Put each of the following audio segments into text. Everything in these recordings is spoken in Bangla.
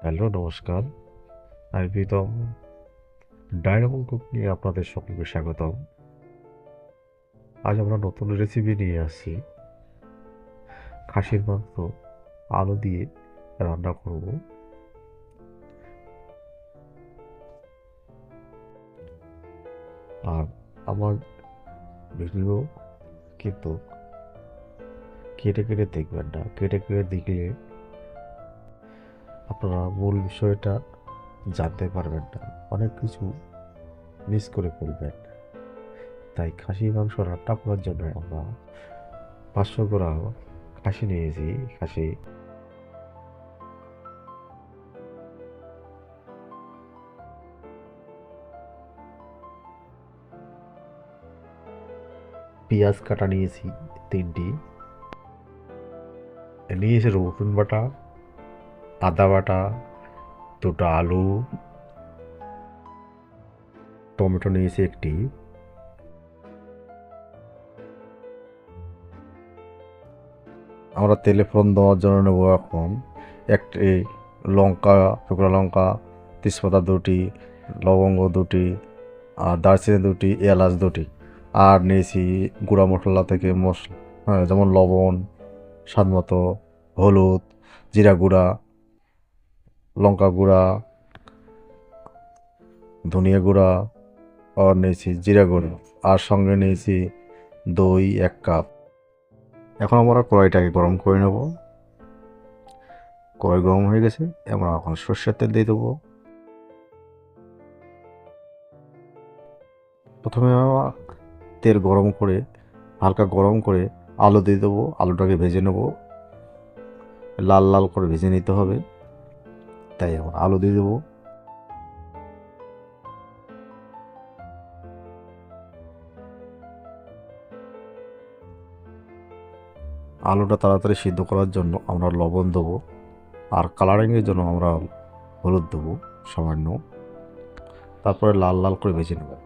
হ্যালো, নমস্কার। আমি প্রীতম। ডায়নামন কুক নিয়ে আপনাদের সকলকে স্বাগতম। আজ আমরা নতুন রেসিপি নিয়ে আসছি। খাসির মাংস, আলু দিয়ে রান্না করব। আর আমার ভিডিও কিন্তু কেটে কেটে দেখবেন না। কেটে কেটে দেখলে আপনারা মূল বিষয়টা জানতে পারবেন না। অনেক কিছু মিস করে ফেলবেন। তাই খাসি মাংস রান্না করার জন্য আমরা পাঁচশো গ্রাম খাসি নিয়েছি, খাসি। পেঁয়াজ কাটা নিয়েছি তিনটি। নিয়েছি রসুন বাটা। আদা বাটা, দুটো আলু, টমেটো নিয়েছি একটি। আমরা তেলে ফোড়ন দেওয়ার জন্য নেব এখন একটি লঙ্কা, শুকনো লঙ্কা, তেজপাতা দুটি, লবঙ্গ দুটি, আর দারচিনি দুটি, এলাচ দুটি। আর নিয়েছি গুঁড়া মশলা থেকে মশলা হ্যাঁ যেমন লবণ, স্বাদ মতো হলুদ, জিরা গুঁড়া লঙ্কা গুঁড়া, ধনিয়া গুঁড়া, আর নিয়েছি জিরা গুঁড়ো। আর সঙ্গে নিয়েছি দই এক কাপ। এখন আমরা কড়াইটাকে গরম করে নেব। কড়াই গরম হয়ে গেছে। আমরা এখন সর্ষের তেল দিয়ে দেবো। প্রথমে আমরা তেল গরম করে, হালকা গরম করে আলু দিয়ে দেবো। আলুটাকে ভেজে নেব। লাল লাল করে ভেজে নিতে হবে। তাই এখন আলো দিয়ে দেবো। আলুটা তাড়াতাড়ি সিদ্ধ করার জন্য আমরা লবণ দেবো আর কালারিংয়ের জন্য আমরা হলুদ দেবো সামান্য। তারপরে লাল লাল করে বেছে নেব।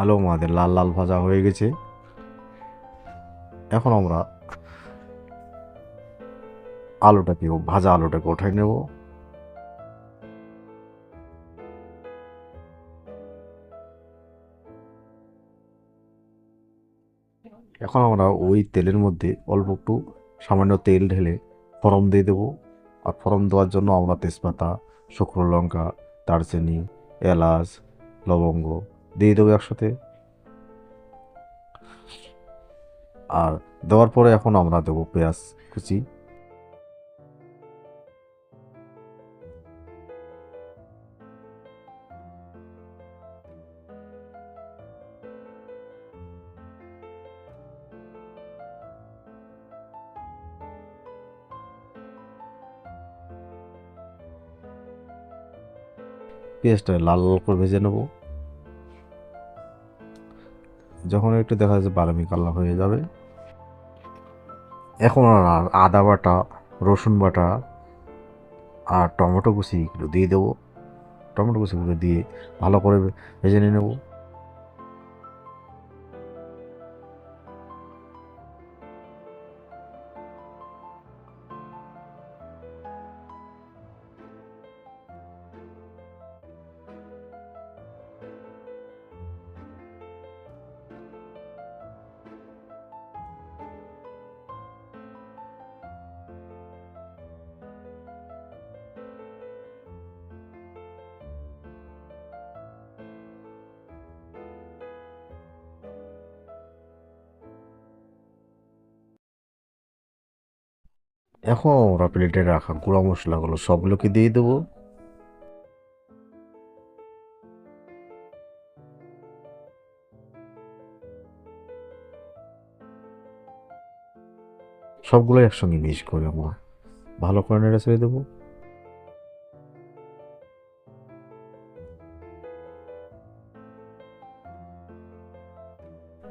আলু আমাদের লাল লাল ভাজা হয়ে গেছে। এখন আমরা আলুটাকে, ভাজা আলুটাকে উঠাই নেব। এখন আমরা ওই তেলের মধ্যে অল্প একটু সামান্য তেল ঢেলে ফরম দিয়ে দেবো। আর ফরম দেওয়ার জন্য আমরা তেজপাতা, শুকনো লঙ্কা, দারচিনি, এলাচ, লবঙ্গ দিয়ে দেবো একসাথে। আর দেওয়ার পরে এখন আমরা দেবো পেঁয়াজ কুচি। পেঁয়াজটা লাল লাল করে ভেজে নেব। যখন একটু দেখা যাচ্ছে বাদামি কালার হয়ে যাবে। এখন আর আদা বাটা, রসুন বাটা আর টমেটো কুচি একটু দিয়ে দেবো। টমেটো কুচিগুলো দিয়ে ভালো করে ভেজে নিয়ে নেব। এখন আমরা প্লেটে রাখা গুঁড়া মশলাগুলো সবগুলোকে দিয়ে দেবো। সবগুলো একসঙ্গে মিক্স করে আমরা ভালো করে নেড়ে ছেড়ে দেবো।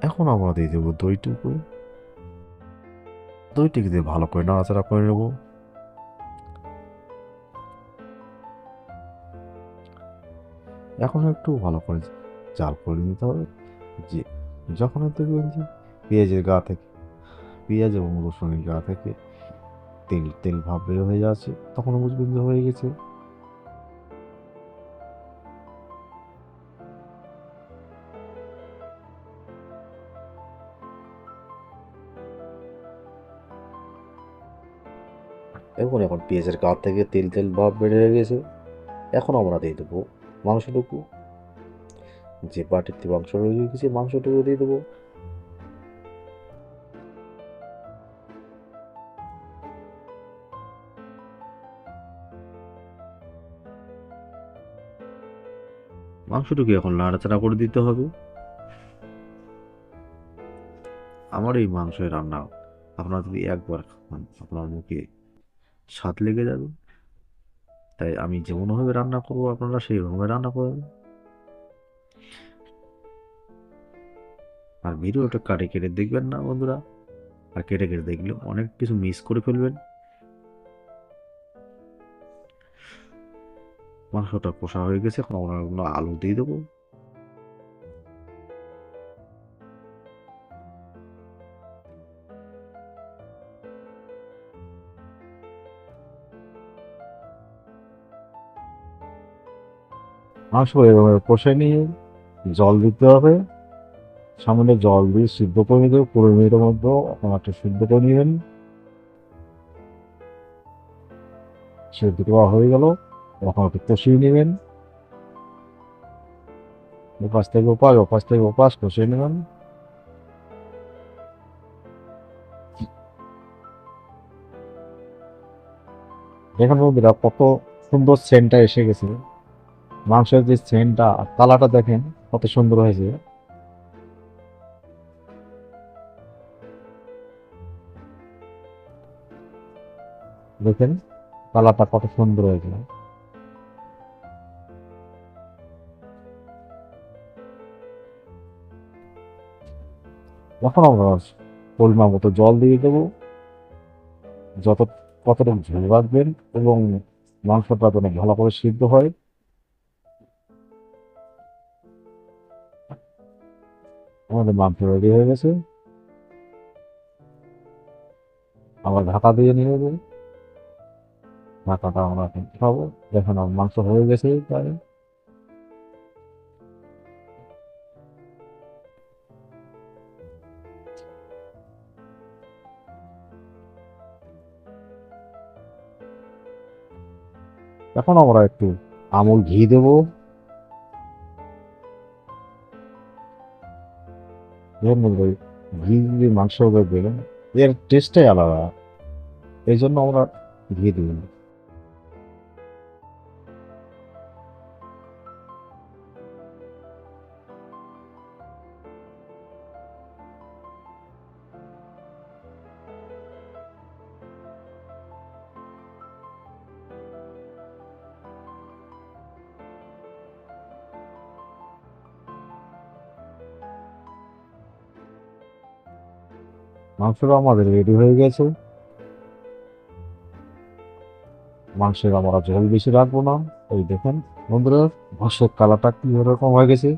এখন আমরা দিয়ে দেবো দইটুকু দইটিকে দিয়ে ভালো করে নাড়াচাড়া করে নেব। এখন একটু ভালো করে জাল করে নিতে হবে। যে যখন দেখবেন যে পেঁয়াজের গা থেকে, পেঁয়াজ এবং রসুনের গা থেকে তেল তেল ভাব বের হয়ে যাচ্ছে, তখন বুঝবেন যে হয়ে গেছে। এখন এখন পেঁয়াজের গা থেকে তেল তেল ভাব বেড়ে গেছে। এখন আমরা দিয়ে দেবো মাংসটুকু। যে বাটিতে মাংস রয়ে গেছে, মাংসটুকু দিয়ে দেবো। মাংসটুকু এখন নাড়াচাড়া করে দিতে হবে। আমার এই মাংসের রান্না আপনারা যদি একবার খান, আপনার মুখে স্বাদ লেগে যাবে। তাই আমি যেমনভাবে রান্না করব, আপনারা সেইভাবে রান্না করবেন। আর ভিডিওটা কাটে কেটে দেখবেন না বন্ধুরা। আর কেটে কেটে দেখলে অনেক কিছু মিস করে ফেলবেন। মাংসটা কষা হয়ে গেছে, এখন আমরা আলু দিয়ে দেবো। এভাবে কষে নিয়ে জল দিতে হবে। সামনে জল দিয়ে সিদ্ধ করে নিতে হবে। পনেরো মিনিটের মধ্যে আপনারা সিদ্ধ করে নেবেন সিদ্ধ করা হয়ে গেল। তখন একটু কষিয়ে নেবেন। ওপাশ থেকে ওপাশ ওপাশ থেকে ওপাশ কষিয়ে নেবেন। বন্ধুরা, কত সুন্দর সেন্টটা এসে গেছে। মাংসের যে সেন্টটা কালারটা দেখেন কত সুন্দর হয়েছে। দেখেন কালারটা কত সুন্দর হয়েছে। পরিমাণ মতো জল দিয়ে দেবো। যত কতটা ঝোল রাখবেন এবং মাংসটা যেন ভালো করে সিদ্ধ হয়। আমাদের মাংস রেডি হয়ে গেছে। আবার ঢাকা দিয়ে নিয়ে নেব ঢাকাটা আমরা এখন খাব। দেখেন, আমার মাংস হয়ে গেছে প্রায়। এখন আমরা একটু আমুল ঘি দেবো। ঘি দিয়ে মাংস এর টেস্টটাই আলাদা। এই জন্য আমরা ঘি দিই। মাংসটা আমাদের রেডি হয়ে গেছে। মাংসের আমরা ঝোল বেশি রাখব না। এই দেখেন, বন্ধুরা, মাংসের কালারটা কি রকম হয়ে গেছে।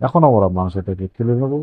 এখন আমরা মাংসটাকে তুলে নেব।